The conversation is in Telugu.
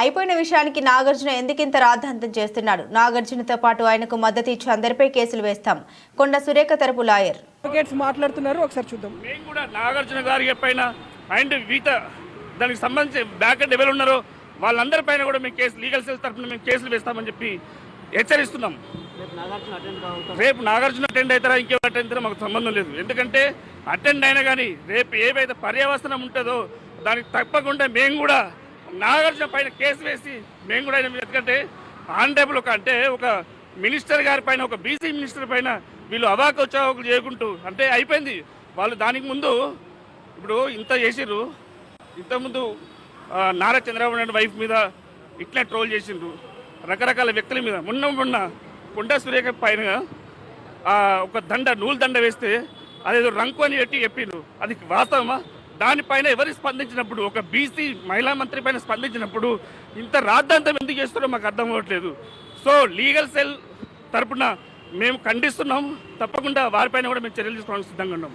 అయిపోయిన విషయానికి నాగార్జున ఎందుకింత రాద్ధాంతం చేస్తున్నాడు? నాగార్జునతో పాటు ఆయనకు మద్దతు ఇచ్చి అందరిపై కేసులు వేస్తాం. కొండ సురేఖ తరపు లాయర్. అడ్వకేట్స్ మాట్లాడుతున్నారు ఒకసారి చూద్దాం. మేము కూడా నాగార్జున గారి పైన అండ్ వీత దానికి సంబంధించి బ్యాక్ అండ్ ఎవరు ఉన్నారో వాళ్ళందరి పైన కూడా మేము కేసు లీగల్ సెల్స్ తరఫున మేము కేసులు వేస్తామని చెప్పి హెచ్చరిస్తున్నాం. రేపు నాగార్జున అటెండ్ అవుతారా ఇంకెవరు అటెండ్ అవుతారా మాకు సంబంధం లేదు. ఎందుకంటే అటెండ్ అయినా కానీ రేపు ఏవైతే పర్యవసనం ఉంటుందో దానికి తప్పకుండా మేము కూడా నాగార్జున పైన కేసు వేసి మేము కూడా ఆయన ఎందుకంటే ఆనరేబుల్ ఒక అంటే ఒక మినిస్టర్ గారి పైన ఒక బీసీ మినిస్టర్ పైన వీళ్ళు అవాకు వచ్చాకులు చేయకుంటూ అంటే అయిపోయింది. వాళ్ళు దానికి ముందు ఇప్పుడు ఇంత చేసిర్రు. ఇంతకుముందు నారా చంద్రబాబు నాయుడు వైఫ్ మీద ఇట్లా ట్రోల్ చేసిండ్రు రకరకాల వ్యక్తుల మీద. మొన్న మొన్న కొండా సురేఖ పైన ఒక దండ నూలు దండ వేస్తే అదేదో రంకు అని పెట్టి చెప్పిండ్రు అది వాస్తవమా? దానిపైన ఎవరు స్పందించినప్పుడు ఒక బీసీ మహిళా మంత్రి పైన స్పందించినప్పుడు ఇంత రాద్ధాంతం ఎందుకు చేస్తారో మాకు అర్థం అవ్వట్లేదు. సో లీగల్ సెల్ తరపున మేము ఖండిస్తున్నాం తప్పకుండా వారిపైన కూడా మేము చర్యలు తీసుకోవడానికి సిద్ధంగా ఉన్నాం